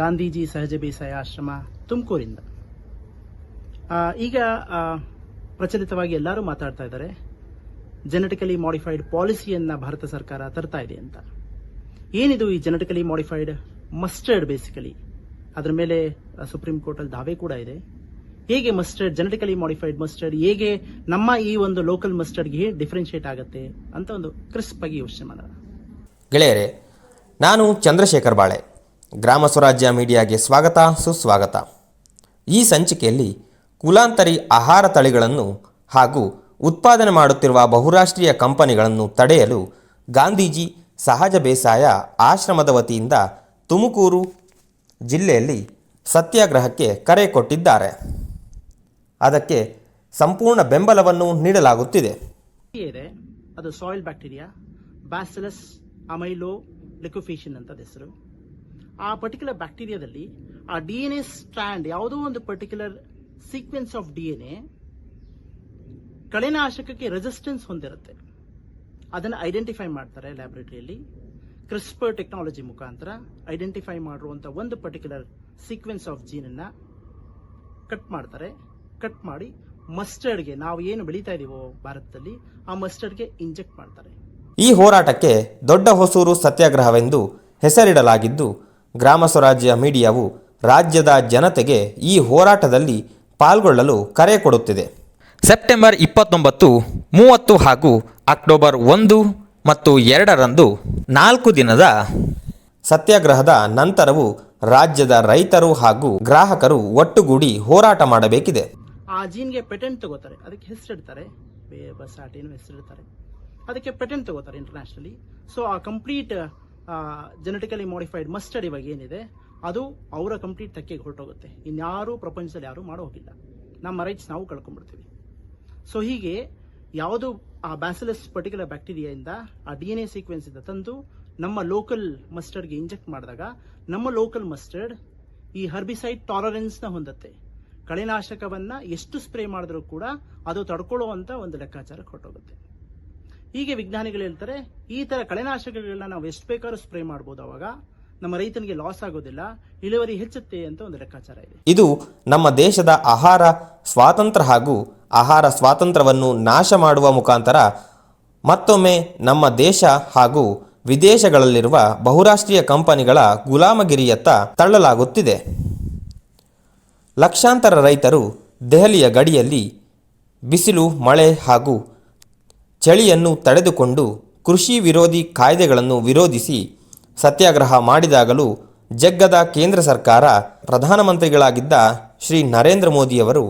ಗಾಂಧೀಜಿ ಸಹಜ ಬೇಸಾಯ ಆಶ್ರಮ ತುಮಕೂರಿಂದ. ಈಗ ಪ್ರಚಲಿತವಾಗಿ ಎಲ್ಲರೂ ಮಾತಾಡ್ತಾ ಇದ್ದಾರೆ. ಜೆನೆಟಿಕಲಿ ಮಾಡಿಫೈಡ್ ಪಾಲಿಸಿಯನ್ನ ಭಾರತ ಸರ್ಕಾರ ತರ್ತಾ ಇದೆ ಅಂತ. ಏನಿದು ಈ ಜೆನೆಟಿಕಲಿ ಮಾಡಿಫೈಡ್ ಮಸ್ಟರ್ಡ್ ಬೇಸಿಕಲಿ ಅದರ ಮೇಲೆ ಸುಪ್ರೀಂ ಕೋರ್ಟ್ ಅಲ್ಲಿ ದಾವೆ ಕೂಡ ಇದೆ. ಹೇಗೆ ಮಸ್ಟರ್ಡ್ ಜೆನೆಟಿಕಲಿ ಮಾಡಿಫೈಡ್ ಮಸ್ಟರ್ಡ್ ಹೇಗೆ ನಮ್ಮ ಈ ಒಂದು ಲೋಕಲ್ ಮಸ್ಟರ್ಡ್ಗೆ ಡಿಫ್ರೆನ್ಶಿಯೇಟ್ ಆಗುತ್ತೆ ಅಂತ ಒಂದು ಕ್ರಿಸ್ಪ್ ಆಗಿ ಯೋಚನೆ ಮಾಡೋಣ. ಗೆಳೆಯರೆ, ನಾನು ಚಂದ್ರಶೇಖರ್ ಬಾಳೆ. ಗ್ರಾಮ ಸ್ವರಾಜ್ಯ ಮೀಡಿಯಾಗೆ ಸ್ವಾಗತ, ಸುಸ್ವಾಗತ. ಈ ಸಂಚಿಕೆಯಲ್ಲಿ ಕುಲಾಂತರಿ ಆಹಾರ ತಳಿಗಳನ್ನು ಹಾಗೂ ಉತ್ಪಾದನೆ ಮಾಡುತ್ತಿರುವ ಬಹುರಾಷ್ಟ್ರೀಯ ಕಂಪನಿಗಳನ್ನು ತಡೆಯಲು ಗಾಂಧೀಜಿ ಸಹಜ ಬೇಸಾಯ ಆಶ್ರಮದ ವತಿಯಿಂದ ತುಮಕೂರು ಜಿಲ್ಲೆಯಲ್ಲಿ ಸತ್ಯಾಗ್ರಹಕ್ಕೆ ಕರೆ ಕೊಟ್ಟಿದ್ದಾರೆ. ಅದಕ್ಕೆ ಸಂಪೂರ್ಣ ಬೆಂಬಲವನ್ನು ನೀಡಲಾಗುತ್ತಿದೆ. ಅದು soil bacteria bacillus amyloliquefaciens ಅಂತ ಹೆಸರು. ಆ ಪರ್ಟಿಕ್ಯುಲರ್ ಬ್ಯಾಕ್ಟೀರಿಯಾದಲ್ಲಿ ಆ ಡಿ ಎನ್ ಎ ಸ್ಟ್ಯಾಂಡ್ ಯಾವುದೋ ಒಂದು particular sequence of D N A ಕಳೆನಾಶಕಕ್ಕೆ resistance ಹೊಂದಿರುತ್ತೆ. ಅದನ್ನು ಐಡೆಂಟಿಫೈ ಮಾಡ್ತಾರೆ ಲ್ಯಾಬೊರೇಟರಿಯಲ್ಲಿ ಕ್ರಿಸ್ಪರ್ ಟೆಕ್ನಾಲಜಿ ಮುಖಾಂತರ ಐಡೆಂಟಿಫೈ ಮಾಡಿರುವಂಥ ಒಂದು ಪರ್ಟಿಕ್ಯುಲರ್ ಸೀಕ್ವೆನ್ಸ್ ಆಫ್ ಜೀನನ್ನು ಕಟ್ ಮಾಡ್ತಾರೆ. ಕಟ್ ಮಾಡಿ ಮಸ್ಟರ್ಡ್ಗೆ ನಾವು ಏನು ಬೆಳೀತಾ ಇದೀವೋ ಭಾರತದಲ್ಲಿ ಆ ಮಸ್ಟರ್ಡ್ಗೆ ಇಂಜೆಕ್ಟ್ ಮಾಡ್ತಾರೆ. ಈ ಹೋರಾಟಕ್ಕೆ ದೊಡ್ಡ ಹೊಸೂರು ಸತ್ಯಾಗ್ರಹವೆಂದು ಹೆಸರಿಡಲಾಗಿದ್ದು ಗ್ರಾಮ ಸ್ವರಾಜ್ಯ ಮೀಡಿಯಾವು ರಾಜ್ಯದ ಜನತೆಗೆ ಈ ಹೋರಾಟದಲ್ಲಿ ಪಾಲ್ಗೊಳ್ಳಲು ಕರೆ ಕೊಡುತ್ತಿದೆ. ಸೆಪ್ಟೆಂಬರ್ ಇಪ್ಪತ್ತೊಂಬತ್ತು ಮೂವತ್ತು ಹಾಗೂ ಅಕ್ಟೋಬರ್ ಒಂದು ಮತ್ತು ಎರಡರಂದು ನಾಲ್ಕು ದಿನದ ಸತ್ಯಾಗ್ರಹದ ನಂತರವೂ ರಾಜ್ಯದ ರೈತರು ಹಾಗೂ ಗ್ರಾಹಕರು ಒಟ್ಟುಗೂಡಿ ಹೋರಾಟ ಮಾಡಬೇಕಿದೆ. ಆ ಜೀನ್ಗೆ ಪೇಟೆಂಟ್ ತಗೋತಾರೆ. ಅದಕ್ಕೆ ಹೆಸರಿಡ್ತಾರೆ ಹೆಸರಿಡ್ತಾರೆ ಅದಕ್ಕೆ ಪೇಟೆಂಟ್ ತಗೋತಾರೆ ಇಂಟರ್ನ್ಯಾಷನಲಿ ಸೊ ಆ ಕಂಪ್ಲೀಟ್ ಜೆನೆಟಿಕಲಿ ಮಾಡಿಫೈಡ್ ಮಸ್ಟರ್ಡ್ ಇವಾಗ ಏನಿದೆ, ಅದು ಅವರ ಕಂಪ್ಲೀಟ್ ತಕ್ಕೆಗೆ ಹೊರಟೋಗುತ್ತೆ. ಇನ್ಯಾರೂ ಪ್ರಪಂಚದಲ್ಲಿ ಯಾರೂ ಮಾಡೋ ಹೋಗಿಲ್ಲ. ನಮ್ಮ ರೈಟ್ಸ್ ನಾವು ಕಳ್ಕೊಂಡ್ಬಿಡ್ತೀವಿ. ಸೊ ಹೀಗೆ ಯಾವುದು ಆ ಬ್ಯಾಸಿಲಸ್ ಪರ್ಟಿಕ್ಯುಲರ್ ಬ್ಯಾಕ್ಟೀರಿಯಾಯಿಂದ ಆ ಡಿ ಎನ್ ಎ ಸೀಕ್ವೆನ್ಸ್ ಇಂದ ತಂದು ನಮ್ಮ ಲೋಕಲ್ ಮಸ್ಟರ್ಡ್ಗೆ ಇಂಜೆಕ್ಟ್ ಮಾಡಿದಾಗ, ನಮ್ಮ ಲೋಕಲ್ ಮಸ್ಟರ್ಡ್ ಈ ಹರ್ಬಿಸೈಡ್ ಟಾಲರೆನ್ಸ್ನ ಹೊಂದುತ್ತೆ. ಕಳೆನಾಶಕವನ್ನ ಎಷ್ಟು ಸ್ಪ್ರೇ ಮಾಡಿದ್ರೂ ಕೂಡ ಅದು ತಡ್ಕೊಳ್ಳುವಂತ ಒಂದು ಲೆಕ್ಕಾಚಾರಕ್ಕೆ ಹೊರಟೋಗುತ್ತೆ. ಹೀಗೆ ವಿಜ್ಞಾನಿಗಳು ಹೇಳ್ತಾರೆ, ಈ ತರ ಕಳೆನಾಶಕಗಳನ್ನ ನಾವು ಎಷ್ಟು ಬೇಕಾದ್ರೂ ಸ್ಪ್ರೇ ಮಾಡಬಹುದು ಅವಾಗ. ನಮ್ಮ ರೈತನಿಗೆ ಲಾಸ್ ಆಗೋದಿಲ್ಲ, ಇಳುವರಿ ಹೆಚ್ಚುತ್ತೆ ಅಂತ ಒಂದು ಲೆಕ್ಕಾಚಾರ ಇದೆ. ಇದು ನಮ್ಮ ದೇಶದ ಆಹಾರ ಸ್ವಾತಂತ್ರ್ಯ ಹಾಗೂ ಆಹಾರ ಸ್ವಾತಂತ್ರ್ಯವನ್ನು ನಾಶ ಮಾಡುವ ಮುಖಾಂತರ ಮತ್ತೊಮ್ಮೆ ನಮ್ಮ ದೇಶ ಹಾಗೂ ವಿದೇಶಗಳಲ್ಲಿರುವ ಬಹುರಾಷ್ಟ್ರೀಯ ಕಂಪನಿಗಳ ಗುಲಾಮಗಿರಿಯತ್ತ ತಳ್ಳಲಾಗುತ್ತಿದೆ. ಲಕ್ಷಾಂತರ ರೈತರು ದೆಹಲಿಯ ಗಡಿಯಲ್ಲಿ ಬಿಸಿಲು, ಮಳೆ ಹಾಗೂ ಚಳಿಯನ್ನು ತಡೆದುಕೊಂಡು ಕೃಷಿ ವಿರೋಧಿ ಕಾಯ್ದೆಗಳನ್ನು ವಿರೋಧಿಸಿ ಸತ್ಯಾಗ್ರಹ ಮಾಡಿದಾಗಲೂ ಜಗ್ಗದ ಕೇಂದ್ರ ಸರ್ಕಾರ ಪ್ರಧಾನಮಂತ್ರಿಗಳಾಗಿದ್ದ ಶ್ರೀ ನರೇಂದ್ರ ಮೋದಿಯವರು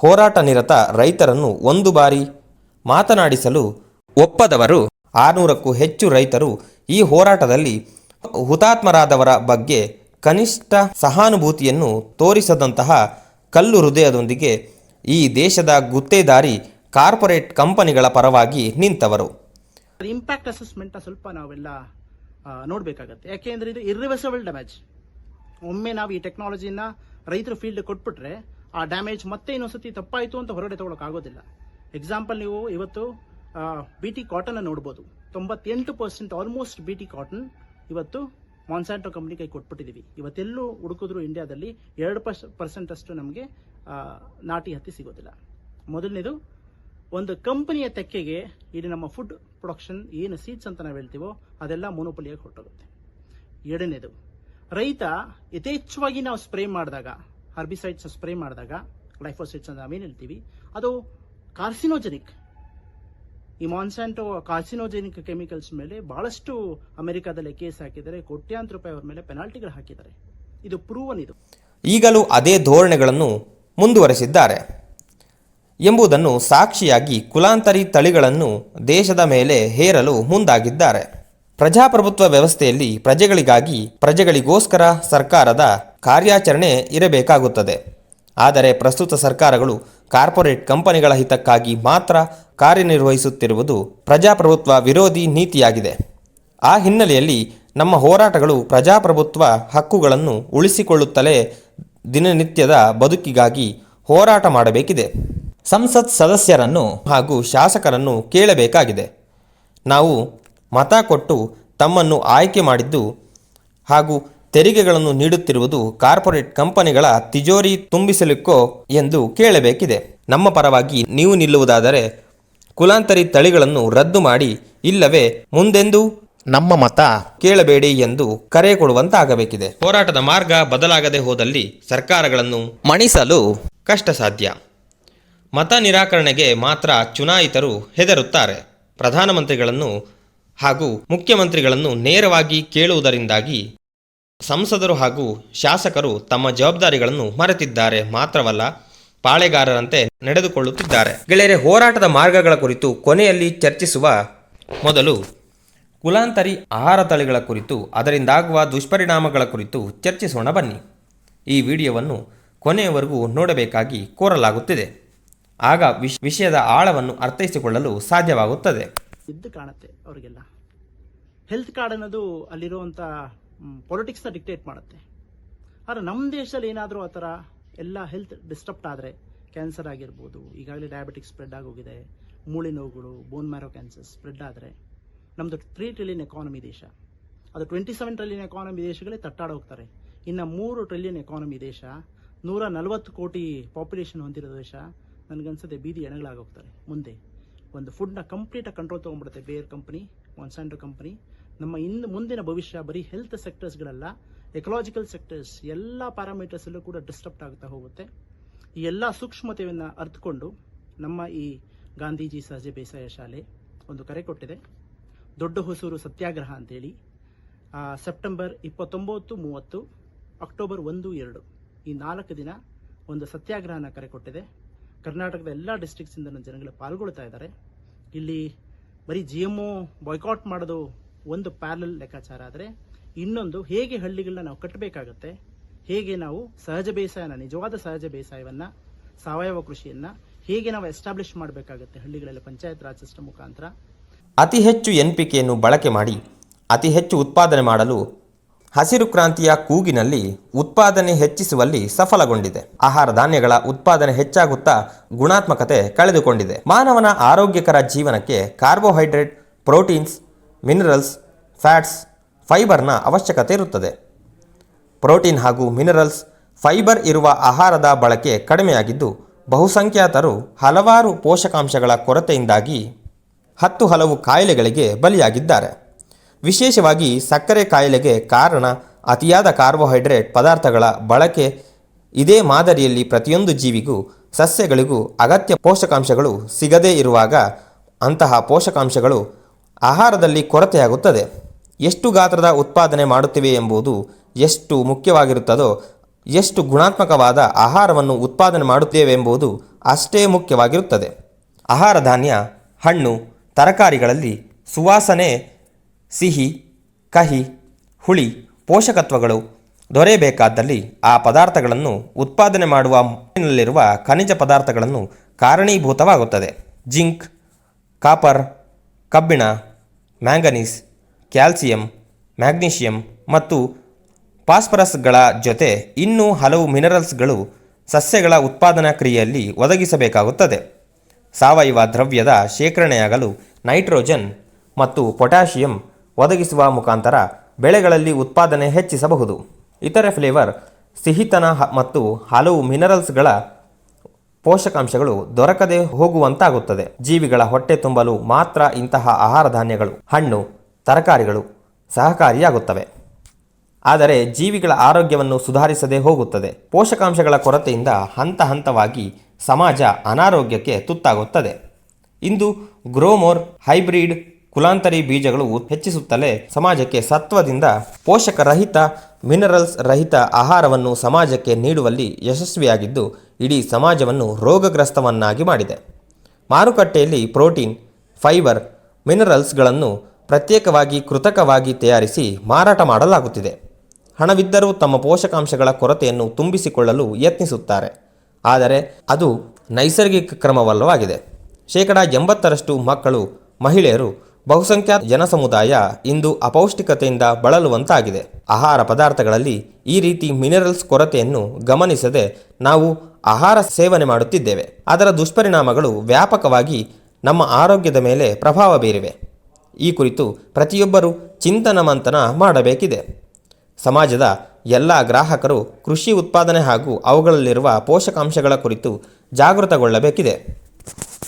ಹೋರಾಟ ನಿರತ ರೈತರನ್ನು ಒಂದು ಬಾರಿ ಮಾತನಾಡಿಸಲು ಒಪ್ಪದವರು. ಆರುನೂರಕ್ಕೂ ಹೆಚ್ಚು ರೈತರು ಈ ಹೋರಾಟದಲ್ಲಿ ಹುತಾತ್ಮರಾದವರ ಬಗ್ಗೆ ಕನಿಷ್ಠ ಸಹಾನುಭೂತಿಯನ್ನು ತೋರಿಸದಂತಹ ಕಲ್ಲು ಹೃದಯದೊಂದಿಗೆ ಈ ದೇಶದ ಗುತ್ತೇದಾರಿ ಕಾರ್ಪೊರೇಟ್ ಕಂಪನಿಗಳ ಪರವಾಗಿ ನಿಂತವರು. ಇಂಪ್ಯಾಕ್ಟ್ ಅಸೆಸ್ಮೆಂಟ್ ಸ್ವಲ್ಪ ನಾವೆಲ್ಲ ನೋಡಬೇಕಾಗತ್ತೆ. ಯಾಕೆಂದ್ರೆ ಇದು ಇರ್ರಿವರ್ಸಬಲ್ ಡ್ಯಾಮೇಜ್ ಒಮ್ಮೆ ನಾವು ಈ ಟೆಕ್ನಾಲಜಿನ ರೈತರು ಫೀಲ್ಡ್ ಕೊಟ್ಬಿಟ್ರೆ ಆ ಡ್ಯಾಮೇಜ್ ಮತ್ತೆ ಇನ್ನೊಂದ್ಸತಿ ತಪ್ಪಾಯಿತು ಅಂತ ಹೊರಗಡೆ ತಗೊಳಕ್ ಆಗೋದಿಲ್ಲ. ಎಕ್ಸಾಂಪಲ್ ನೀವು ಇವತ್ತು ಬಿ ಟಿ ಕಾಟನ್ ನೋಡ್ಬೋದು. ತೊಂಬತ್ತೆಂಟು percent almost B T cotton ಇವತ್ತು ಮಾನ್ಸಾಂಟೋ ಕಂಪ್ನಿ ಕೈ ಕೊಟ್ಬಿಟ್ಟಿದ್ದೀವಿ ಇವತ್ತೆಲ್ಲೂ ಹುಡುಕಿದ್ರು ಇಂಡಿಯಾದಲ್ಲಿ ಎರಡು ಪರ್ಸೆಂಟ್ ಅಷ್ಟು ನಮಗೆ ನಾಟಿ ಹತ್ತಿ ಸಿಗೋದಿಲ್ಲ. ಮೊದಲನೇದು ಒಂದು ಕಂಪನಿಯ ತೆಕ್ಕೆಗೆ ಇಲ್ಲಿ ನಮ್ಮ ಫುಡ್ ಪ್ರೊಡಕ್ಷನ್ ಏನು ಸೀಡ್ಸ್ ಅಂತ ನಾವು ಹೇಳ್ತೀವೋ ಅದೆಲ್ಲ ಮೊನೋಪಲಿಯಾಗಿ ಹೊರಟೋಗುತ್ತೆ. ಎರಡನೇದು, ರೈತ ಯಥೇಚ್ಛವಾಗಿ ನಾವು ಸ್ಪ್ರೇ ಮಾಡಿದಾಗ ಹರ್ಬಿಸೈಡ್ಸ್ ಸ್ಪ್ರೇ ಮಾಡಿದಾಗ ಗ್ಲೈಫೋಸೈಡ್ಸ್ ಅಂತ ನಾವೇನು ಹೇಳ್ತೀವಿ, ಅದು ಕಾರ್ಸಿನೋಜೆನಿಕ್ ಈ ಮಾನ್ಸಾಂಟೋ ಕಾರ್ಸಿನೋಜೆನಿಕ್ ಕೆಮಿಕಲ್ಸ್ ಮೇಲೆ ಬಹಳಷ್ಟು ಅಮೆರಿಕಾದಲ್ಲಿ ಕೇಸ್ ಹಾಕಿದರೆ ಕೋಟ್ಯಾಂತರ ರೂಪಾಯಿ ಅವರ ಮೇಲೆ ಪೆನಾಲ್ಟಿಗಳು ಹಾಕಿದ್ದಾರೆ. ಇದು ಪ್ರೂವನ್ ಇದು. ಈಗಲೂ ಅದೇ ಧೋರಣೆಗಳನ್ನು ಮುಂದುವರೆಸಿದ್ದಾರೆ. ಎಂಬುದನ್ನು ಸಾಕ್ಷಿಯಾಗಿ ಕುಲಾಂತರಿ ತಳಿಗಳನ್ನು ದೇಶದ ಮೇಲೆ ಹೇರಲು ಮುಂದಾಗಿದ್ದಾರೆ. ಪ್ರಜಾಪ್ರಭುತ್ವ ವ್ಯವಸ್ಥೆಯಲ್ಲಿ ಪ್ರಜೆಗಳಿಗಾಗಿ ಪ್ರಜೆಗಳಿಗೋಸ್ಕರ ಸರ್ಕಾರದ ಕಾರ್ಯಾಚರಣೆ ಇರಬೇಕಾಗುತ್ತದೆ. ಆದರೆ ಪ್ರಸ್ತುತ ಸರ್ಕಾರಗಳು ಕಾರ್ಪೊರೇಟ್ ಕಂಪನಿಗಳ ಹಿತಕ್ಕಾಗಿ ಮಾತ್ರ ಕಾರ್ಯನಿರ್ವಹಿಸುತ್ತಿರುವುದು ಪ್ರಜಾಪ್ರಭುತ್ವ ವಿರೋಧಿ ನೀತಿಯಾಗಿದೆ. ಆ ಹಿನ್ನೆಲೆಯಲ್ಲಿ ನಮ್ಮ ಹೋರಾಟಗಳು ಪ್ರಜಾಪ್ರಭುತ್ವ ಹಕ್ಕುಗಳನ್ನು ಉಳಿಸಿಕೊಳ್ಳುತ್ತಲೇ ದಿನನಿತ್ಯದ ಬದುಕಿಗಾಗಿ ಹೋರಾಟ ಮಾಡಬೇಕಿದೆ. ಸಂಸತ್ ಸದಸ್ಯರನ್ನು ಹಾಗೂ ಶಾಸಕರನ್ನು ಕೇಳಬೇಕಾಗಿದೆ. ನಾವು ಮತ ಕೊಟ್ಟು ತಮ್ಮನ್ನು ಆಯ್ಕೆ ಮಾಡಿದ್ದು ಹಾಗೂ ತೆರಿಗೆಗಳನ್ನು ನೀಡುತ್ತಿರುವುದು ಕಾರ್ಪೊರೇಟ್ ಕಂಪನಿಗಳ ತಿಜೋರಿ ತುಂಬಿಸಲಿಕ್ಕೋ ಎಂದು ಕೇಳಬೇಕಿದೆ. ನಮ್ಮ ಪರವಾಗಿ ನೀವು ನಿಲ್ಲುವುದಾದರೆ ಕುಲಾಂತರಿ ತಳಿಗಳನ್ನು ರದ್ದು ಮಾಡಿ, ಇಲ್ಲವೇ ಮುಂದೆಂದೂ ನಮ್ಮ ಮತ ಕೇಳಬೇಡಿ ಎಂದು ಕರೆ ಕೊಡುವಂತಾಗಬೇಕಿದೆ. ಹೋರಾಟದ ಮಾರ್ಗ ಬದಲಾಗದೆ ಹೋದಲ್ಲಿ ಸರ್ಕಾರಗಳನ್ನು ಮಣಿಸಲು ಕಷ್ಟ ಸಾಧ್ಯ ಮತ ನಿರಾಕರಣೆಗೆ ಮಾತ್ರ ಚುನಾಯಿತರು ಹೆದರುತ್ತಾರೆ. ಪ್ರಧಾನಮಂತ್ರಿಗಳನ್ನು ಹಾಗೂ ಮುಖ್ಯಮಂತ್ರಿಗಳನ್ನು ನೇರವಾಗಿ ಕೇಳುವುದರಿಂದಾಗಿ ಸಂಸದರು ಹಾಗೂ ಶಾಸಕರು ತಮ್ಮ ಜವಾಬ್ದಾರಿಗಳನ್ನು ಮರೆತಿದ್ದಾರೆ. ಮಾತ್ರವಲ್ಲ, ಪಾಳೆಗಾರರಂತೆ ನಡೆದುಕೊಳ್ಳುತ್ತಿದ್ದಾರೆ. ಗೆಳೆಯರೆ, ಹೋರಾಟದ ಮಾರ್ಗಗಳ ಕುರಿತು ಕೊನೆಯಲ್ಲಿ ಚರ್ಚಿಸುವ ಮೊದಲು ಕುಲಾಂತರಿ ಆಹಾರ ತಳಿಗಳ ಕುರಿತು, ಅದರಿಂದಾಗುವ ದುಷ್ಪರಿಣಾಮಗಳ ಕುರಿತು ಚರ್ಚಿಸೋಣ ಬನ್ನಿ. ಈ ವಿಡಿಯೋವನ್ನು ಕೊನೆಯವರೆಗೂ ನೋಡಬೇಕಾಗಿ ಕೋರಲಾಗುತ್ತಿದೆ. ಆಗ ವಿಷ್ ವಿಷಯದ ಆಳವನ್ನು ಅರ್ಥೈಸಿಕೊಳ್ಳಲು ಸಾಧ್ಯವಾಗುತ್ತದೆ. ಇದ್ದು ಕಾಣುತ್ತೆ ಅವರಿಗೆಲ್ಲ. ಹೆಲ್ತ್ ಕಾರ್ಡ್ ಅನ್ನೋದು ಅಲ್ಲಿರುವಂಥ ಪೊಲಿಟಿಕ್ಸ್ನ ಡಿಕ್ಟೇಟ್ ಮಾಡುತ್ತೆ. ಆದರೆ ನಮ್ಮ ದೇಶದಲ್ಲಿ ಏನಾದರೂ ಆ ಥರ ಎಲ್ಲ ಹೆಲ್ತ್ ಡಿಸ್ಟರ್ಬ್ ಆದರೆ ಕ್ಯಾನ್ಸರ್ ಆಗಿರ್ಬೋದು, ಈಗಾಗಲೇ ಡಯಾಬಿಟಿಕ್ಸ್ ಸ್ಪ್ರೆಡ್ ಆಗೋಗಿದೆ, ಮೂಳೆ ನೋವುಗಳು ಬೋನ್ ಮ್ಯಾರೋ ಕ್ಯಾನ್ಸರ್ ಸ್ಪ್ರೆಡ್ ಆದರೆ ನಮ್ಮದು ತ್ರೀ ಟ್ರಿಲಿಯನ್ ಎಕಾನಮಿ ದೇಶ. ಅದು ಟ್ವೆಂಟಿ ಸೆವೆನ್ ಟ್ರಿಲಿಯನ್ ಎಕಾನಮಿ ದೇಶಗಳೇ ಹೋಗ್ತಾರೆ. ಇನ್ನು ಮೂರು ಟ್ರಿಲಿಯನ್ ಎಕಾನಮಿ ದೇಶ, ನೂರ ನಲವತ್ತು ಕೋಟಿ ಪಾಪ್ಯುಲೇಷನ್ ಹೊಂದಿರೋ ದೇಶ ನನಗನ್ಸುತ್ತೆ ಬೀದಿ ಎಣಗಳಾಗೋಗ್ತಾರೆ ಮುಂದೆ ಒಂದು ಫುಡ್ನ ಕಂಪ್ಲೀಟಾಗಿ ಕಂಟ್ರೋಲ್ ತೊಗೊಂಡ್ಬಿಡುತ್ತೆ ಬೇರ್ ಕಂಪನಿ ಮಾನ್ಸಾಂಡ್ರೋ ಕಂಪ್ನಿ ನಮ್ಮ ಇನ್ನು ಮುಂದಿನ ಭವಿಷ್ಯ ಬರೀ ಹೆಲ್ತ್ ಸೆಕ್ಟರ್ಸ್ಗಳೆಲ್ಲ ಎಕಲಾಜಿಕಲ್ ಸೆಕ್ಟರ್ಸ್ ಎಲ್ಲ ಪ್ಯಾರಾಮೀಟರ್ಸಲ್ಲೂ ಕೂಡ ಡಿಸ್ಟರ್ಬ್ ಆಗ್ತಾ ಹೋಗುತ್ತೆ. ಈ ಎಲ್ಲ ಸೂಕ್ಷ್ಮತೆಯನ್ನು ಅರ್ಥಕೊಂಡು ನಮ್ಮ ಈ ಗಾಂಧೀಜಿ ಸಹಜ ಬೇಸಾಯ ಶಾಲೆ ಒಂದು ಕರೆ ಕೊಟ್ಟಿದೆ. ದೊಡ್ಡ ಹೊಸೂರು ಸತ್ಯಾಗ್ರಹ ಅಂತೇಳಿ. ಸೆಪ್ಟೆಂಬರ್ ಇಪ್ಪತ್ತೊಂಬತ್ತು, ಮೂವತ್ತು ಅಕ್ಟೋಬರ್ ಒಂದು, ಎರಡು ಈ ನಾಲ್ಕು ದಿನ ಒಂದು ಸತ್ಯಾಗ್ರಹನ ಕರೆ ಕೊಟ್ಟಿದೆ. ಕರ್ನಾಟಕದ ಎಲ್ಲ ಡಿಸ್ಟಿಕ್ಸಿಂದ ನನ್ನ ಜನಗಳು ಪಾಲ್ಗೊಳ್ತಾ ಇದ್ದಾರೆ. ಇಲ್ಲಿ ಬರೀ ಜಿ ಎಂ ಒ ಬಾಯ್ಕಾಟ್ ಮಾಡೋದು ಒಂದು ಪ್ಯಾರಲ್ ಲೆಕ್ಕಾಚಾರ ಆದರೆ ಇನ್ನೊಂದು ಹೇಗೆ ಹಳ್ಳಿಗಳನ್ನ ನಾವು ಕಟ್ಟಬೇಕಾಗತ್ತೆ, ಹೇಗೆ ನಾವು ಸಹಜ ಬೇಸಾಯನ, ನಿಜವಾದ ಸಹಜ ಬೇಸಾಯವನ್ನು, ಸಾವಯವ ಕೃಷಿಯನ್ನು ಹೇಗೆ ನಾವು ಎಸ್ಟಾಬ್ಲಿಷ್ ಮಾಡಬೇಕಾಗತ್ತೆ ಹಳ್ಳಿಗಳಲ್ಲಿ ಪಂಚಾಯತ್ ರಾಜ್ ಸಿಸ್ಟಮ್ ಮುಖಾಂತರ. ಅತಿ ಹೆಚ್ಚು ಎನ್ ಪಿ ಕೆಯನ್ನು ಬಳಕೆ ಮಾಡಿ, ಅತಿ ಹೆಚ್ಚು ಉತ್ಪಾದನೆ ಮಾಡಲು ಹಸಿರು ಕ್ರಾಂತಿಯ ಕೂಗಿನಲ್ಲಿ ಉತ್ಪಾದನೆ ಹೆಚ್ಚಿಸುವಲ್ಲಿ ಸಫಲಗೊಂಡಿದೆ. ಆಹಾರ ಧಾನ್ಯಗಳ ಉತ್ಪಾದನೆ ಹೆಚ್ಚಾಗುತ್ತಾ ಗುಣಾತ್ಮಕತೆ ಕಳೆದುಕೊಂಡಿದೆ. ಮಾನವನ ಆರೋಗ್ಯಕರ ಜೀವನಕ್ಕೆ ಕಾರ್ಬೋಹೈಡ್ರೇಟ್, ಪ್ರೋಟೀನ್ಸ್, ಮಿನರಲ್ಸ್, ಫ್ಯಾಟ್ಸ್, ಫೈಬರ್ನ ಅವಶ್ಯಕತೆ ಇರುತ್ತದೆ. ಪ್ರೋಟೀನ್ ಹಾಗೂ ಮಿನರಲ್ಸ್, ಫೈಬರ್ ಇರುವ ಆಹಾರದ ಬಳಕೆ ಕಡಿಮೆಯಾಗಿದ್ದು, ಬಹುಸಂಖ್ಯಾತರು ಹಲವಾರು ಪೋಷಕಾಂಶಗಳ ಕೊರತೆಯಿಂದಾಗಿ ಹತ್ತು ಹಲವು ಕಾಯಿಲೆಗಳಿಗೆ ಬಲಿಯಾಗಿದ್ದಾರೆ. ವಿಶೇಷವಾಗಿ ಸಕ್ಕರೆ ಕಾಯಿಲೆಗೆ ಕಾರಣ ಅತಿಯಾದ ಕಾರ್ಬೋಹೈಡ್ರೇಟ್ ಪದಾರ್ಥಗಳ ಬಳಕೆ. ಇದೇ ಮಾದರಿಯಲ್ಲಿ ಪ್ರತಿಯೊಂದು ಜೀವಿಗೂ, ಸಸ್ಯಗಳಿಗೂ ಅಗತ್ಯ ಪೋಷಕಾಂಶಗಳು ಸಿಗದೇ ಇರುವಾಗ ಅಂತಹ ಪೋಷಕಾಂಶಗಳು ಆಹಾರದಲ್ಲಿ ಕೊರತೆಯಾಗುತ್ತದೆ. ಎಷ್ಟು ಗಾತ್ರದ ಉತ್ಪಾದನೆ ಮಾಡುತ್ತಿವೆ ಎಂಬುದು ಎಷ್ಟು ಮುಖ್ಯವಾಗಿರುತ್ತದೋ, ಎಷ್ಟು ಗುಣಾತ್ಮಕವಾದ ಆಹಾರವನ್ನು ಉತ್ಪಾದನೆ ಮಾಡುತ್ತೇವೆ ಎಂಬುದು ಅಷ್ಟೇ ಮುಖ್ಯವಾಗಿರುತ್ತದೆ. ಆಹಾರ ಧಾನ್ಯ ಹಣ್ಣು, ತರಕಾರಿಗಳಲ್ಲಿ ಸುವಾಸನೆ ಸಿಹಿ, ಕಹಿ, ಹುಳಿ, ಪೋಷಕತ್ವಗಳು ದೊರೆಯಬೇಕಾದಲ್ಲಿ ಆ ಪದಾರ್ಥಗಳನ್ನು ಉತ್ಪಾದನೆ ಮಾಡುವ ಮಣ್ಣಿನಲ್ಲಿರುವ ಖನಿಜ ಪದಾರ್ಥಗಳನ್ನು ಕಾರಣೀಭೂತವಾಗುತ್ತದೆ. ಜಿಂಕ್, ಕಾಪರ್, ಕಬ್ಬಿಣ, ಮ್ಯಾಂಗನೀಸ್, ಕ್ಯಾಲ್ಸಿಯಂ, ಮ್ಯಾಗ್ನೀಷಿಯಂ ಮತ್ತು ಫಾಸ್ಫರಸ್ಗಳ ಜೊತೆ ಇನ್ನೂ ಹಲವು ಮಿನರಲ್ಸ್ಗಳು ಸಸ್ಯಗಳ ಉತ್ಪಾದನಾ ಕ್ರಿಯೆಯಲ್ಲಿ ಒದಗಿಸಬೇಕಾಗುತ್ತದೆ. ಸಾವಯವ ದ್ರವ್ಯದ ಶೇಖರಣೆಯಾಗಲು ನೈಟ್ರೋಜನ್ ಮತ್ತು ಪೊಟ್ಯಾಷಿಯಂ ಒದಗಿಸುವ ಮುಖಾಂತರ ಬೆಳೆಗಳಲ್ಲಿ ಉತ್ಪಾದನೆ ಹೆಚ್ಚಿಸಬಹುದು. ಇತರೆ ಫ್ಲೇವರ್, ಸಿಹಿತನ ಮತ್ತು ಹಲವು ಮಿನರಲ್ಸ್ಗಳ ಪೋಷಕಾಂಶಗಳು ದೊರಕದೆ ಹೋಗುವಂತಾಗುತ್ತದೆ. ಜೀವಿಗಳ ಹೊಟ್ಟೆ ತುಂಬಲು ಮಾತ್ರ ಇಂತಹ ಆಹಾರ ಧಾನ್ಯಗಳು ಹಣ್ಣು, ತರಕಾರಿಗಳು ಸಹಕಾರಿಯಾಗುತ್ತವೆ. ಆದರೆ ಜೀವಿಗಳ ಆರೋಗ್ಯವನ್ನು ಸುಧಾರಿಸದೇ ಹೋಗುತ್ತದೆ. ಪೋಷಕಾಂಶಗಳ ಕೊರತೆಯಿಂದ ಹಂತ ಹಂತವಾಗಿ ಸಮಾಜ ಅನಾರೋಗ್ಯಕ್ಕೆ ತುತ್ತಾಗುತ್ತದೆ. ಇಂದು ಗ್ರೋಮೋರ್ ಹೈಬ್ರಿಡ್ ಕುಲಾಂತರಿ ಬೀಜಗಳು ಹೆಚ್ಚಿಸುತ್ತಲೇ ಸಮಾಜಕ್ಕೆ ಸತ್ವದಿಂದ ಪೋಷಕರಹಿತ ಮಿನರಲ್ಸ್ ರಹಿತ ಆಹಾರವನ್ನು ಸಮಾಜಕ್ಕೆ ನೀಡುವಲ್ಲಿ ಯಶಸ್ವಿಯಾಗಿದ್ದು, ಇಡೀ ಸಮಾಜವನ್ನು ರೋಗಗ್ರಸ್ತವನ್ನಾಗಿ ಮಾಡಿದೆ. ಮಾರುಕಟ್ಟೆಯಲ್ಲಿ ಪ್ರೋಟೀನ್, ಫೈಬರ್ ಮಿನರಲ್ಸ್ಗಳನ್ನು ಪ್ರತ್ಯೇಕವಾಗಿ ಕೃತಕವಾಗಿ ತಯಾರಿಸಿ ಮಾರಾಟ ಮಾಡಲಾಗುತ್ತಿದೆ. ಹಣವಿದ್ದರೂ ತಮ್ಮ ಪೋಷಕಾಂಶಗಳ ಕೊರತೆಯನ್ನು ತುಂಬಿಸಿಕೊಳ್ಳಲು ಯತ್ನಿಸುತ್ತಾರೆ. ಆದರೆ ಅದು ನೈಸರ್ಗಿಕ ಕ್ರಮವಲ್ಲವಾಗಿದೆ. ಶೇಕಡ ಎಂಬತ್ತರಷ್ಟು ಮಕ್ಕಳು, ಮಹಿಳೆಯರು ಬಹುಸಂಖ್ಯಾತ ಜನಸಮುದಾಯ ಇಂದು ಅಪೌಷ್ಟಿಕತೆಯಿಂದ ಬಳಲುವಂತಾಗಿದೆ. ಆಹಾರ ಪದಾರ್ಥಗಳಲ್ಲಿ ಈ ರೀತಿ ಮಿನರಲ್ಸ್ ಕೊರತೆಯನ್ನು ಗಮನಿಸದೆ ನಾವು ಆಹಾರ ಸೇವನೆ ಮಾಡುತ್ತಿದ್ದೇವೆ. ಅದರ ದುಷ್ಪರಿಣಾಮಗಳು ವ್ಯಾಪಕವಾಗಿ ನಮ್ಮ ಆರೋಗ್ಯದ ಮೇಲೆ ಪ್ರಭಾವ ಬೀರಿವೆ. ಈ ಕುರಿತು ಪ್ರತಿಯೊಬ್ಬರೂ ಚಿಂತನ ಮಂಥನ ಮಾಡಬೇಕಿದೆ. ಸಮಾಜದ ಎಲ್ಲ ಗ್ರಾಹಕರು ಕೃಷಿ ಉತ್ಪಾದನೆ ಹಾಗೂ ಅವುಗಳಲ್ಲಿರುವ ಪೋಷಕಾಂಶಗಳ ಕುರಿತು ಜಾಗೃತಗೊಳ್ಳಬೇಕಿದೆ.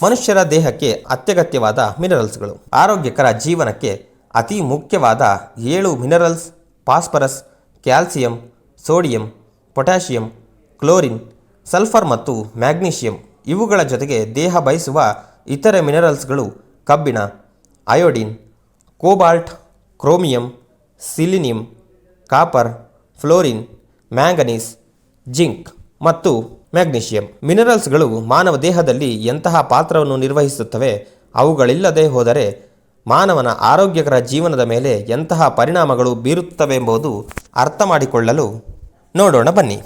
ಮನುಷ್ಯರ ದೇಹಕ್ಕೆ ಅತ್ಯಗತ್ಯವಾದ ಮಿನರಲ್ಸ್ಗಳು. ಆರೋಗ್ಯಕರ ಜೀವನಕ್ಕೆ ಅತಿ ಮುಖ್ಯವಾದ ಏಳು minerals phosphorus, calcium, sodium, potassium, chlorine, sulphur ಮತ್ತು ಮ್ಯಾಗ್ನೀಷಿಯಂ. ಇವುಗಳ ಜೊತೆಗೆ ದೇಹ ಬಯಸುವ ಇತರೆ ಮಿನರಲ್ಸ್ಗಳು ಕಬ್ಬಿಣ, iodine, cobalt, chromium, selenium, copper, fluorine, manganese, zinc ಮತ್ತು ಮ್ಯಾಗ್ನೀಷಿಯಂ. ಮಿನರಲ್ಸ್ಗಳು ಮಾನವ ದೇಹದಲ್ಲಿ ಎಂತಹ ಪಾತ್ರವನ್ನು ನಿರ್ವಹಿಸುತ್ತವೆ, ಅವುಗಳಿಲ್ಲದೆ ಹೋದರೆ ಮಾನವನ ಆರೋಗ್ಯಕರ ಜೀವನದ ಮೇಲೆ ಎಂತಹ ಪರಿಣಾಮಗಳು ಬೀರುತ್ತವೆಂಬುದು ಅರ್ಥ ಮಾಡಿಕೊಳ್ಳಲು ನೋಡೋಣ ಬನ್ನಿ.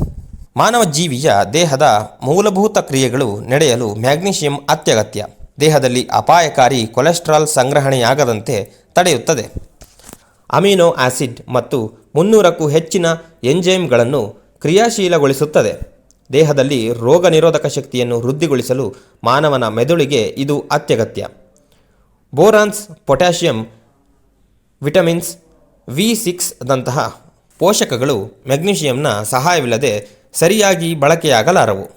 ಮಾನವ ಜೀವಿಯ ದೇಹದ ಮೂಲಭೂತ ಕ್ರಿಯೆಗಳು ನಡೆಯಲು ಮ್ಯಾಗ್ನೀಷಿಯಂ ಅತ್ಯಗತ್ಯ. ದೇಹದಲ್ಲಿ ಅಪಾಯಕಾರಿ ಕೊಲೆಸ್ಟ್ರಾಲ್ ಸಂಗ್ರಹಣೆಯಾಗದಂತೆ ತಡೆಯುತ್ತದೆ. ಅಮಿನೋ ಆಸಿಡ್ ಮತ್ತು ಮುನ್ನೂರಕ್ಕೂ ಹೆಚ್ಚಿನ ಎಂಜೈಮ್ಗಳನ್ನು ಕ್ರಿಯಾಶೀಲಗೊಳಿಸುತ್ತದೆ. ದೇಹದಲ್ಲಿ ರೋಗ ನಿರೋಧಕ ಶಕ್ತಿಯನ್ನು ವೃದ್ಧಿಗೊಳಿಸಲು ಮಾನವನ ಮೆದುಳಿಗೆ ಇದು ಅತ್ಯಗತ್ಯ. ಬೋರಾನ್ಸ್, ಪೊಟ್ಯಾಷಿಯಂ, ವಿಟಮಿನ್ಸ್, ವಿ ಸಿಕ್ಸ್ದಂತಹ ಪೋಷಕಗಳು ಮೆಗ್ನೀಷಿಯಂನ ಸಹಾಯವಿಲ್ಲದೆ ಸರಿಯಾಗಿ ಬಳಕೆಯಾಗಲಾರವು.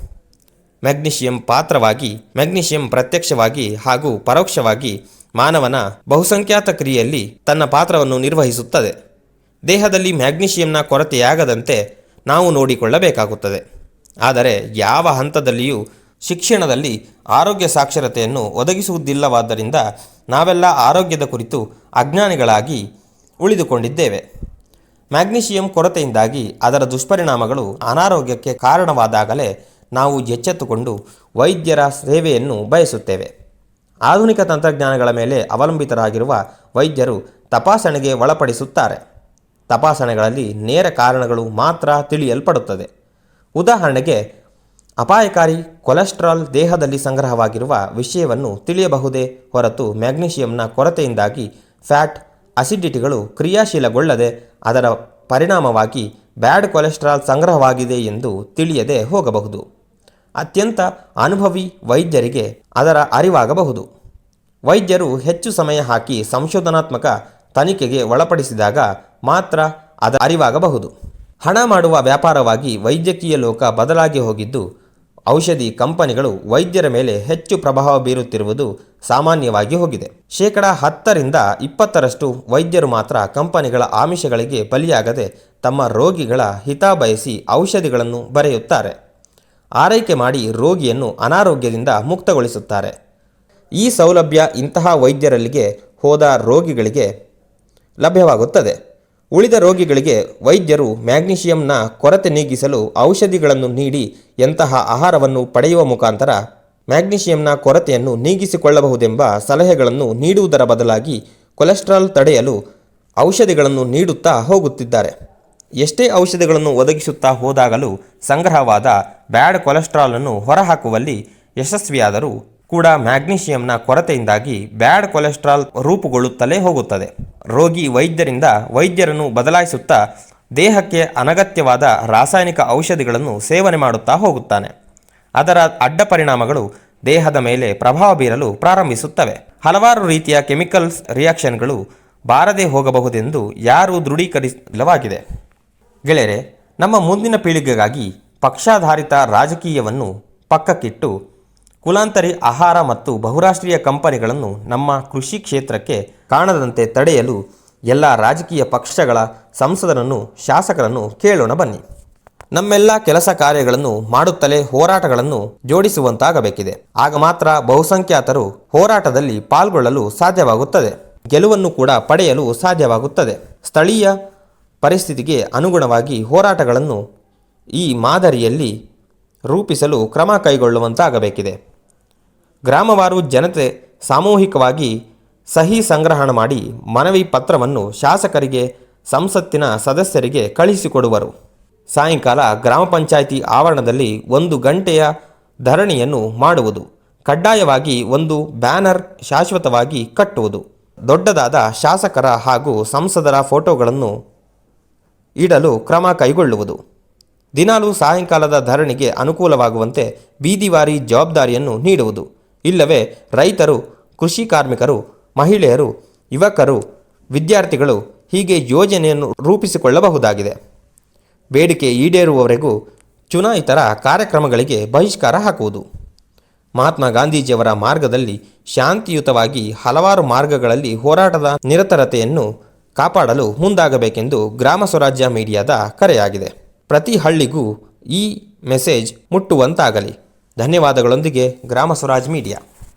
ಮೆಗ್ನೀಷಿಯಂ ಪಾತ್ರವಾಗಿ, ಮೆಗ್ನೀಷಿಯಂ ಪ್ರತ್ಯಕ್ಷವಾಗಿ ಹಾಗೂ ಪರೋಕ್ಷವಾಗಿ ಮಾನವನ ಬಹುಸಂಖ್ಯಾತ ಕ್ರಿಯೆಯಲ್ಲಿ ತನ್ನ ಪಾತ್ರವನ್ನು ನಿರ್ವಹಿಸುತ್ತದೆ. ದೇಹದಲ್ಲಿ ಮ್ಯಾಗ್ನೀಷಿಯಂನ ಕೊರತೆಯಾಗದಂತೆ ನಾವು ನೋಡಿಕೊಳ್ಳಬೇಕಾಗುತ್ತದೆ. ಆದರೆ ಯಾವ ಹಂತದಲ್ಲಿಯೂ ಶಿಕ್ಷಣದಲ್ಲಿ ಆರೋಗ್ಯ ಸಾಕ್ಷರತೆಯನ್ನು ಒದಗಿಸುವುದಿಲ್ಲವಾದ್ದರಿಂದ ನಾವೆಲ್ಲ ಆರೋಗ್ಯದ ಕುರಿತು ಅಜ್ಞಾನಿಗಳಾಗಿ ಉಳಿದುಕೊಂಡಿದ್ದೇವೆ. ಮ್ಯಾಗ್ನೀಷಿಯಂ ಕೊರತೆಯಿಂದಾಗಿ ಅದರ ದುಷ್ಪರಿಣಾಮಗಳು ಅನಾರೋಗ್ಯಕ್ಕೆ ಕಾರಣವಾದಾಗಲೇ ನಾವು ಎಚ್ಚೆತ್ತುಕೊಂಡು ವೈದ್ಯರ ಸೇವೆಯನ್ನು ಬಯಸುತ್ತೇವೆ. ಆಧುನಿಕ ತಂತ್ರಜ್ಞಾನಗಳ ಮೇಲೆ ಅವಲಂಬಿತರಾಗಿರುವ ವೈದ್ಯರು ತಪಾಸಣೆಗೆ ಒಳಪಡಿಸುತ್ತಾರೆ. ತಪಾಸಣೆಗಳಲ್ಲಿ ನೇರ ಕಾರಣಗಳು ಮಾತ್ರ ತಿಳಿಯಲ್ಪಡುತ್ತದೆ. ಉದಾಹರಣೆಗೆ, ಅಪಾಯಕಾರಿ ಕೊಲೆಸ್ಟ್ರಾಲ್ ದೇಹದಲ್ಲಿ ಸಂಗ್ರಹವಾಗಿರುವ ವಿಷಯವನ್ನು ತಿಳಿಯಬಹುದೇ ಹೊರತು ಮ್ಯಾಗ್ನೀಷಿಯಂನ ಕೊರತೆಯಿಂದಾಗಿ ಫ್ಯಾಟ್ ಅಸಿಡಿಟಿಗಳು ಕ್ರಿಯಾಶೀಲಗೊಳ್ಳದೆ ಅದರ ಪರಿಣಾಮವಾಗಿ ಬ್ಯಾಡ್ ಕೊಲೆಸ್ಟ್ರಾಲ್ ಸಂಗ್ರಹವಾಗಿದೆ ಎಂದು ತಿಳಿಯದೆ ಹೋಗಬಹುದು. ಅತ್ಯಂತ ಅನುಭವಿ ವೈದ್ಯರಿಗೆ ಅದರ ಅರಿವಾಗಬಹುದು. ವೈದ್ಯರು ಹೆಚ್ಚು ಸಮಯ ಹಾಕಿ ಸಂಶೋಧನಾತ್ಮಕ ತನಿಖೆಗೆ ಒಳಪಡಿಸಿದಾಗ ಮಾತ್ರ ಅದರ ಅರಿವಾಗಬಹುದು. ಹಣ ಮಾಡುವ ವ್ಯಾಪಾರವಾಗಿ ವೈದ್ಯಕೀಯ ಲೋಕ ಬದಲಾಗಿ ಹೋಗಿದ್ದು, ಔಷಧಿ ಕಂಪನಿಗಳು ವೈದ್ಯರ ಮೇಲೆ ಹೆಚ್ಚು ಪ್ರಭಾವ ಬೀರುತ್ತಿರುವುದು ಸಾಮಾನ್ಯವಾಗಿ ಹೋಗಿದೆ. ಶೇಕಡ ಹತ್ತರಿಂದ ಇಪ್ಪತ್ತರಷ್ಟು ವೈದ್ಯರು ಮಾತ್ರ ಕಂಪನಿಗಳ ಆಮಿಷಗಳಿಗೆ ಬಲಿಯಾಗದೆ ತಮ್ಮ ರೋಗಿಗಳ ಹಿತ ಬಯಸಿ ಔಷಧಿಗಳನ್ನು ಬರೆಯುತ್ತಾರೆ. ಆರೈಕೆ ಮಾಡಿ ರೋಗಿಯನ್ನು ಅನಾರೋಗ್ಯದಿಂದ ಮುಕ್ತಗೊಳಿಸುತ್ತಾರೆ. ಈ ಸೌಲಭ್ಯ ಇಂತಹ ವೈದ್ಯರಲ್ಲಿಗೆ ಹೋದ ರೋಗಿಗಳಿಗೆ ಲಭ್ಯವಾಗುತ್ತದೆ. ಉಳಿದ ರೋಗಿಗಳಿಗೆ ವೈದ್ಯರು ಮ್ಯಾಗ್ನೀಷಿಯಂನ ಕೊರತೆ ನೀಗಿಸಲು ಔಷಧಿಗಳನ್ನು ನೀಡಿ ಎಂತಹ ಆಹಾರವನ್ನು ಪಡೆಯುವ ಮುಖಾಂತರ ಮ್ಯಾಗ್ನೀಷಿಯಂನ ಕೊರತೆಯನ್ನು ನೀಗಿಸಿಕೊಳ್ಳಬಹುದೆಂಬ ಸಲಹೆಗಳನ್ನು ನೀಡುವುದರ ಬದಲಾಗಿ ಕೊಲೆಸ್ಟ್ರಾಲ್ ತಡೆಯಲು ಔಷಧಿಗಳನ್ನು ನೀಡುತ್ತಾ ಹೋಗುತ್ತಿದ್ದಾರೆ. ಎಷ್ಟೇ ಔಷಧಿಗಳನ್ನು ಒದಗಿಸುತ್ತಾ ಹೋದಾಗಲೂ ಸಂಗ್ರಹವಾದ ಬ್ಯಾಡ್ ಕೊಲೆಸ್ಟ್ರಾಲನ್ನು ಹೊರಹಾಕುವಲ್ಲಿ ಯಶಸ್ವಿಯಾದರೂ ಕೂಡ ಮ್ಯಾಗ್ನೀಷಿಯಂನ ಕೊರತೆಯಿಂದಾಗಿ ಬ್ಯಾಡ್ ಕೊಲೆಸ್ಟ್ರಾಲ್ ರೂಪುಗೊಳ್ಳುತ್ತಲೇ ಹೋಗುತ್ತದೆ. ರೋಗಿ ವೈದ್ಯರಿಂದ ವೈದ್ಯರನ್ನು ಬದಲಾಯಿಸುತ್ತಾ ದೇಹಕ್ಕೆ ಅನಗತ್ಯವಾದ ರಾಸಾಯನಿಕ ಔಷಧಿಗಳನ್ನು ಸೇವನೆ ಮಾಡುತ್ತಾ ಹೋಗುತ್ತಾನೆ. ಅದರ ಅಡ್ಡ ಪರಿಣಾಮಗಳು ದೇಹದ ಮೇಲೆ ಪ್ರಭಾವ ಬೀರಲು ಪ್ರಾರಂಭಿಸುತ್ತವೆ. ಹಲವಾರು ರೀತಿಯ ಕೆಮಿಕಲ್ಸ್ ರಿಯಾಕ್ಷನ್ಗಳು ಬಾರದೆ ಹೋಗಬಹುದೆಂದು ಯಾರೂ ದೃಢೀಕರಿಸಲವಾಗಿದೆ. ಗೆಳೆಯರೆ, ನಮ್ಮ ಮುಂದಿನ ಪೀಳಿಗೆಗಾಗಿ ಪಕ್ಷಾಧಾರಿತ ರಾಜಕೀಯವನ್ನು ಪಕ್ಕಕ್ಕಿಟ್ಟು ಕುಲಾಂತರಿ ಆಹಾರ ಮತ್ತು ಬಹುರಾಷ್ಟ್ರೀಯ ಕಂಪನಿಗಳನ್ನು ನಮ್ಮ ಕೃಷಿ ಕ್ಷೇತ್ರಕ್ಕೆ ಕಾಣದಂತೆ ತಡೆಯಲು ಎಲ್ಲ ರಾಜಕೀಯ ಪಕ್ಷಗಳ ಸಂಸದರನ್ನು, ಶಾಸಕರನ್ನು ಕೇಳೋಣ ಬನ್ನಿ. ನಮ್ಮೆಲ್ಲ ಕೆಲಸ ಕಾರ್ಯಗಳನ್ನು ಮಾಡುತ್ತಲೇ ಹೋರಾಟಗಳನ್ನು ಜೋಡಿಸುವಂತಾಗಬೇಕಿದೆ. ಆಗ ಮಾತ್ರ ಬಹುಸಂಖ್ಯಾತರು ಹೋರಾಟದಲ್ಲಿ ಪಾಲ್ಗೊಳ್ಳಲು ಸಾಧ್ಯವಾಗುತ್ತದೆ. ಗೆಲುವನ್ನು ಕೂಡ ಪಡೆಯಲು ಸಾಧ್ಯವಾಗುತ್ತದೆ. ಸ್ಥಳೀಯ ಪರಿಸ್ಥಿತಿಗೆ ಅನುಗುಣವಾಗಿ ಹೋರಾಟಗಳನ್ನು ಈ ಮಾದರಿಯಲ್ಲಿ ರೂಪಿಸಲು ಕ್ರಮ ಕೈಗೊಳ್ಳುವಂತಾಗಬೇಕಿದೆ. ಗ್ರಾಮವಾರು ಜನತೆ ಸಾಮೂಹಿಕವಾಗಿ ಸಹಿ ಸಂಗ್ರಹಣ ಮಾಡಿ ಮನವಿ ಪತ್ರವನ್ನು ಶಾಸಕರಿಗೆ, ಸಂಸತ್ತಿನ ಸದಸ್ಯರಿಗೆ ಕಳುಹಿಸಿಕೊಡುವರು ಸಾಯಂಕಾಲ ಗ್ರಾಮ ಪಂಚಾಯಿತಿ ಆವರಣದಲ್ಲಿ ಒಂದು ಗಂಟೆಯ ಧರಣಿಯನ್ನು ಮಾಡುವುದು. ಕಡ್ಡಾಯವಾಗಿ ಒಂದು ಬ್ಯಾನರ್ ಶಾಶ್ವತವಾಗಿ ಕಟ್ಟುವುದು. ದೊಡ್ಡದಾದ ಶಾಸಕರ ಹಾಗೂ ಸಂಸದರ ಫೋಟೋಗಳನ್ನು ಇಡಲು ಕ್ರಮ ಕೈಗೊಳ್ಳುವುದು. ದಿನಾಲೂ ಸಾಯಂಕಾಲದ ಧರಣಿಗೆ ಅನುಕೂಲವಾಗುವಂತೆ ಬೀದಿವಾರಿ ಜವಾಬ್ದಾರಿಯನ್ನು ನೀಡುವುದು. ಇಲ್ಲವೇ ರೈತರು, ಕೃಷಿ ಕಾರ್ಮಿಕರು, ಮಹಿಳೆಯರು, ಯುವಕರು, ವಿದ್ಯಾರ್ಥಿಗಳು ಹೀಗೆ ಯೋಜನೆಯನ್ನು ರೂಪಿಸಿಕೊಳ್ಳಬಹುದಾಗಿದೆ. ಬೇಡಿಕೆ ಈಡೇರುವವರೆಗೂ ಚುನಾಯಿತರ ಕಾರ್ಯಕ್ರಮಗಳಿಗೆ ಬಹಿಷ್ಕಾರ ಹಾಕುವುದು. ಮಹಾತ್ಮ ಗಾಂಧೀಜಿಯವರ ಮಾರ್ಗದಲ್ಲಿ ಶಾಂತಿಯುತವಾಗಿ ಹಲವಾರು ಮಾರ್ಗಗಳಲ್ಲಿ ಹೋರಾಟದ ನಿರತರತೆಯನ್ನು ಕಾಪಾಡಲು ಮುಂದಾಗಬೇಕೆಂದು ಗ್ರಾಮ ಸ್ವರಾಜ್ಯ ಮೀಡಿಯಾದ ಕರೆಯಾಗಿದೆ. ಪ್ರತಿ ಹಳ್ಳಿಗೂ ಈ ಮೆಸೇಜ್ ಮುಟ್ಟುವಂತಾಗಲಿ. ಧನ್ಯವಾದಗಳೊಂದಿಗೆ ಗ್ರಾಮ ಸ್ವರಾಜ್ ಮೀಡಿಯಾ.